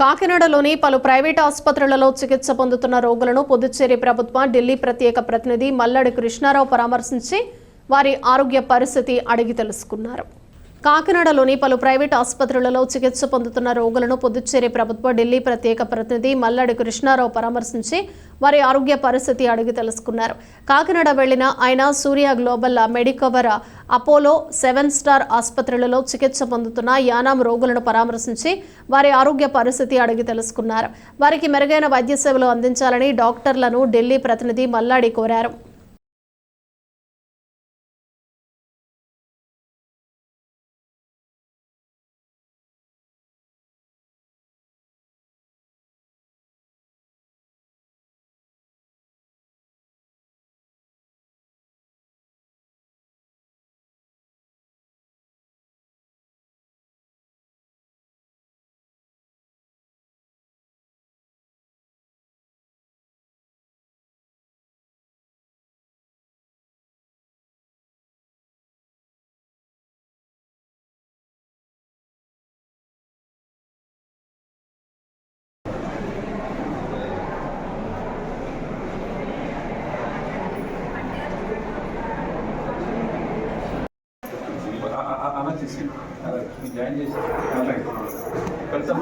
కాకినాడలోని పలు ప్రైవేట్ ఆసుపత్రులలో చికిత్స పొందుతున్న రోగులను పుదుచ్చేరి ప్రభుత్వం ఢిల్లీ ప్రత్యేక ప్రతినిధి మల్లడి కృష్ణారావు పరామర్శించి వారి ఆరోగ్య పరిస్థితి అడిగి తెలుసుకున్నారు. కాకినాడలోని పలు ప్రైవేట్ ఆసుపత్రులలో చికిత్స పొందుతున్న రోగులను పుదుచ్చేరి ప్రభుత్వ ఢిల్లీ ప్రత్యేక ప్రతినిధి మల్లాడి కృష్ణారావు పరామర్శించి వారి ఆరోగ్య పరిస్థితి అడిగి తెలుసుకున్నారు. కాకినాడ వెళ్ళిన ఆయన Surya global Medicover Apollo seven star ఆసుపత్రులలో చికిత్స పొందుతున్న యానాం రోగులను పరామర్శించి వారి ఆరోగ్య పరిస్థితి అడిగి తెలుసుకున్నారు. వారికి మెరుగైన వైద్య సేవలు అందించాలని డాక్టర్లను ఢిల్లీ ప్రతినిధి మల్లాడి కోరారు. ఆలోచించి జాయిన్ చేసి కలుస్తాం